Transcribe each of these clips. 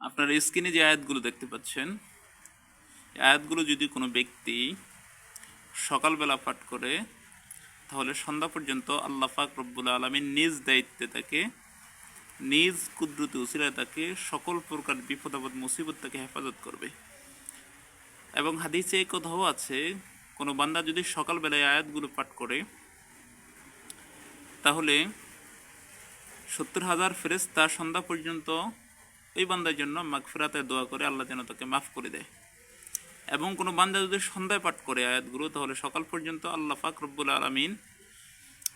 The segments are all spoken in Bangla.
আপনার স্ক্রিনে যে আয়াতগুলো দেখতে পাচ্ছেন আয়াতগুলো যদি কোনো ব্যক্তি সকালবেলা পাঠ করে, তাহলে সন্ধ্যা পর্যন্ত আল্লাহ পাক রব্বুল আলমীর নিজ দায়িত্বে তাকে, নিজ কুদরতি উসিলায় তাকে সকল প্রকার বিপদ, আপদ, মুসিবত তাকে হেফাজত করবে। এবং হাদিসে এই কথাও আছে, কোনো বান্দা যদি সকালবেলায় আয়াতগুলো পাঠ করে, তাহলে সত্তর হাজার ফেরেস্তা সন্ধ্যা পর্যন্ত ওই বান্দার জন্য মাগফিরাতে দোয়া করে আল্লাহ যেন তাকে মাফ করে দেয়। এবং কোনো বান্দা যদি সন্ধ্যায় পাঠ করে আয়াতগুলো, তাহলে সকাল পর্যন্ত আল্লাহ পাক রব্বুল আলমিন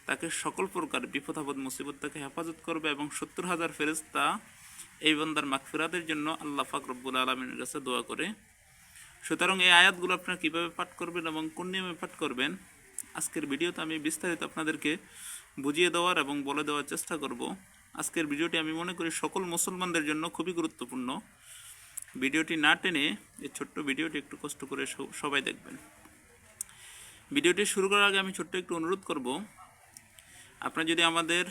তাকে সকল প্রকার বিপদ, আপদ, মুসিবত তাকে হেফাজত করবে এবং সত্তর হাজার ফেরেস্তা এই বান্দার মাগফিরাতের জন্য আল্লাহ পাক রব্বুল আলমিনের কাছে দোয়া করে। সুতরাং এই আয়াতগুলো আপনারা কীভাবে পাঠ করবেন এবং কোন নিয়মে পাঠ করবেন, আজকের ভিডিওতে আমি বিস্তারিত আপনাদেরকে বুঝিয়ে দেওয়ার এবং বলে দেওয়ার চেষ্টা করব। আজকের ভিডিওটি আমি মনে করি সকল মুসলমানদের জন্য খুবই গুরুত্বপূর্ণ। ভিডিওটি না টেনে এই ছোট্ট ভিডিওটি একটু কষ্ট করে সবাই দেখবেন। ভিডিওটি শুরু করার আগে আমি ছোট্ট একটু অনুরোধ করব, আপনারা যদি আমাদের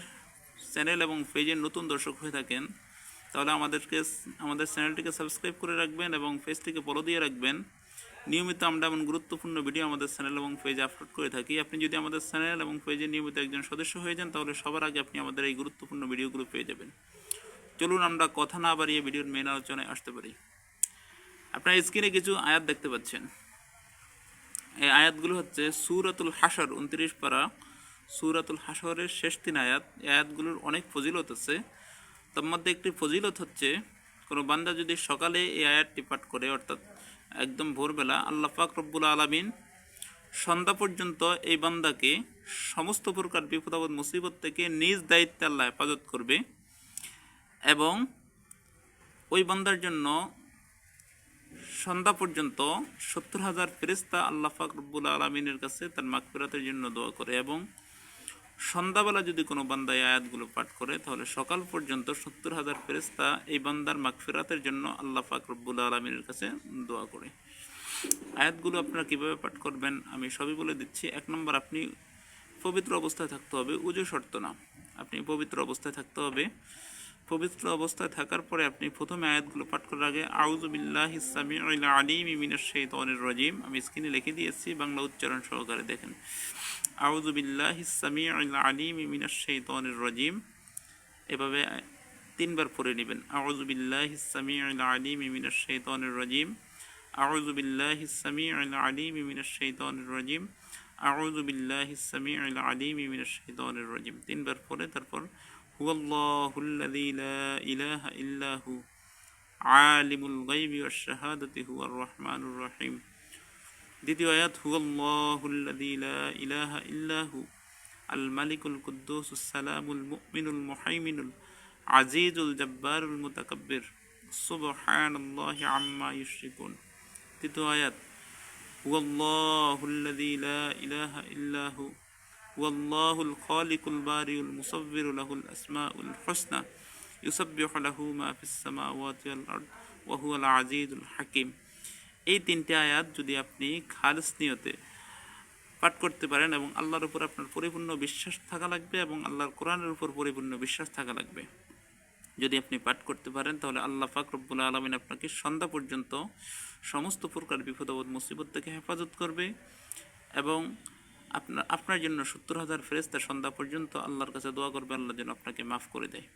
চ্যানেল এবং পেজের নতুন দর্শক হয়ে থাকেন, তাহলে আমাদেরকে, আমাদের চ্যানেলটিকে সাবস্ক্রাইব করে রাখবেন এবং পেজটিকে ফলো দিয়ে রাখবেন। নিয়মিত আমরা এমন গুরুত্বপূর্ণ ভিডিও আমাদের চ্যানেল এবং পেজে আপলোড করে থাকি। আপনি যদি আমাদের চ্যানেল এবং পেজে নিয়মিত একজন সদস্য হয়ে যান, তাহলে সবার আগে আপনি আমাদের এই গুরুত্বপূর্ণ ভিডিওগুলো পেয়ে যাবেন। চলুন আমরা কথা না বাড়িয়ে ভিডিওর মেন আলোচনায় আসতে পারি। আপনার স্ক্রিনে কিছু আয়াত দেখতে পাচ্ছেন। এই আয়াতগুলো হচ্ছে সুরাতুল হাসর উনত্রিশ পারা। সুরাতুল হাসরের শেষ তিন আয়াত। এই আয়াতগুলোর অনেক ফজিলত আছে। তার মধ্যে একটি ফজিলত হচ্ছে, কোনো বান্দা যদি সকালে এই আয়াতটি পাঠ করে, অর্থাৎ একদম ভোরবেলা আল্লাহ পাক রব্বুল আলমিন সন্ধ্যা পর্যন্ত এই বান্দাকে সমস্ত প্রকার বিপদাবদ মুসিবত থেকে নিজ দায়িত্বে আল্লাহ হেফাজত করবে এবং ওই বান্দার জন্য সন্ধ্যা পর্যন্ত সত্তর হাজার ফেরিস্তা আল্লাহ পাক রব্বুল আলমিনের কাছে তার মাগফিরাতের জন্য দোয়া করে এবং সন্ধ্যাবেলা যদি কোনো বান্দা এই আয়াতগুলো পাঠ করে, তাহলে সকাল পর্যন্ত সত্তর হাজার ফেরেস্তা এই বান্দার মাগফিরাতের জন্য আল্লাহ পাক আলমিনের কাছে দোয়া করে। আয়াতগুলো আপনারা কীভাবে পাঠ করবেন আমি সবই বলে দিচ্ছি। এক নম্বর, আপনি পবিত্র অবস্থায় থাকতে হবে, উজু শর্ত না। আপনি পবিত্র অবস্থায় থাকতে হবে। পবিত্র অবস্থায় থাকার পরে আপনি প্রথমে আয়াতগুলো পাঠ করার আগে আউজুবিল্লাহ ইসলামী আলিম ইমিনের শৈতনের রাজিম। আমি স্ক্রিনে লিখে দিয়েছি, বাংলা উচ্চারণ সহকারে দেখেন। আউজুবিল্লাহ ইসলামী আলিম ইমিনের শৈতনের রাজিম। এভাবে তিনবার পড়ে নেবেন। আউজুবিল্লাহ ইসলামী আলিম ইমিনের শৈতনের রাজিম। আউজুবিল্লাহ ইসলামী আলিম ইমিনের শৈতনের রাজিম। আউজুবিল্লাহ ইসলামী আলিম ইমিনের শৈতনের রাজিম। তিনবার পরে তারপর هو الله الذي لا إله إلا هو عالم الغيب والشهادة هو الرحمن الرحيم দ্বিতীয় আয়াত هو الله الذي لا إله إلا هو الملك القدوس السلام المؤمن المحيمن العزيز الجبار المتكبر سبحان الله عما يشركون তৃতীয় আয়াত هو الله الذي لا إله إلا هو هو الله الخالق البارئ المصور له الأسماء الحسنى يسبح له ما في السماوات والأرض وهو العزيز الحكيم এই তিনটে আয়াত যদি আপনি খালিস নিয়তে পাঠ করতে পারেন এবং আল্লাহর উপর আপনার পরিপূর্ণ বিশ্বাস থাকা লাগবে এবং আল্লাহর কোরআনের উপর পরিপূর্ণ বিশ্বাস থাকা লাগবে যদি আপনি পাঠ করতে পারেন তাহলে আল্লাহ পাক রব্বুল আলমিন আপনাকে সন্ধ্যা পর্যন্ত সমস্ত প্রকার বিপদাবদ মুসিবত থেকে হেফাজত করবে এবং আপনার আপনার জন্য সত্তর হাজার ফেরেস্তা সন্ধ্যা পর্যন্ত আল্লাহর কাছে দোয়া করবে, আল্লাহ যেন আপনাকে মাফ করে দেয়।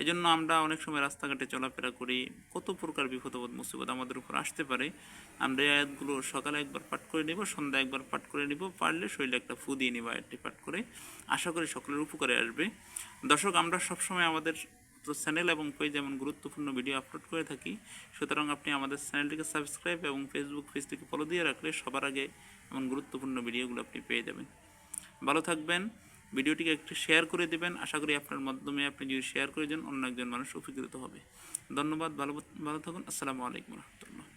এই জন্য আমরা অনেক সময় রাস্তাঘাটে চলাফেরা করি, কত প্রকার বিপদাবদ মুসিবত আমাদের উপর আসতে পারে। আমরা এই আয়াতগুলো সকালে একবার পাঠ করে নিব, সন্ধ্যা একবার পাঠ করে নিব, পারলে শরীরে একটা ফু দিয়ে নিব আয়াতটি পাঠ করে। আশা করি সকলের উপকারে আসবে। দর্শক, আমরা সবসময় আমাদের চ্যানেল এবং পেজ এমন গুরুত্বপূর্ণ ভিডিও আপলোড করে থাকি। সুতরাং আপনি আমাদের চ্যানেলটিকে সাবস্ক্রাইব এবং ফেসবুক পেজটিকে ফলো দিয়ে রাখলে সবার আগে এমন গুরুত্বপূর্ণ ভিডিওগুলো আপনি পেয়ে যাবেন। ভালো থাকবেন, ভিডিওটিকে একটু শেয়ার করে দেবেন। আশা করি আপনার মাধ্যমে আপনি যদি শেয়ার করে দেন, অন্য একজন মানুষ উপকৃত হবে। ধন্যবাদ, ভালো ভালো থাকুন। আসসালামু আলাইকুম রহমতুল্লাহ।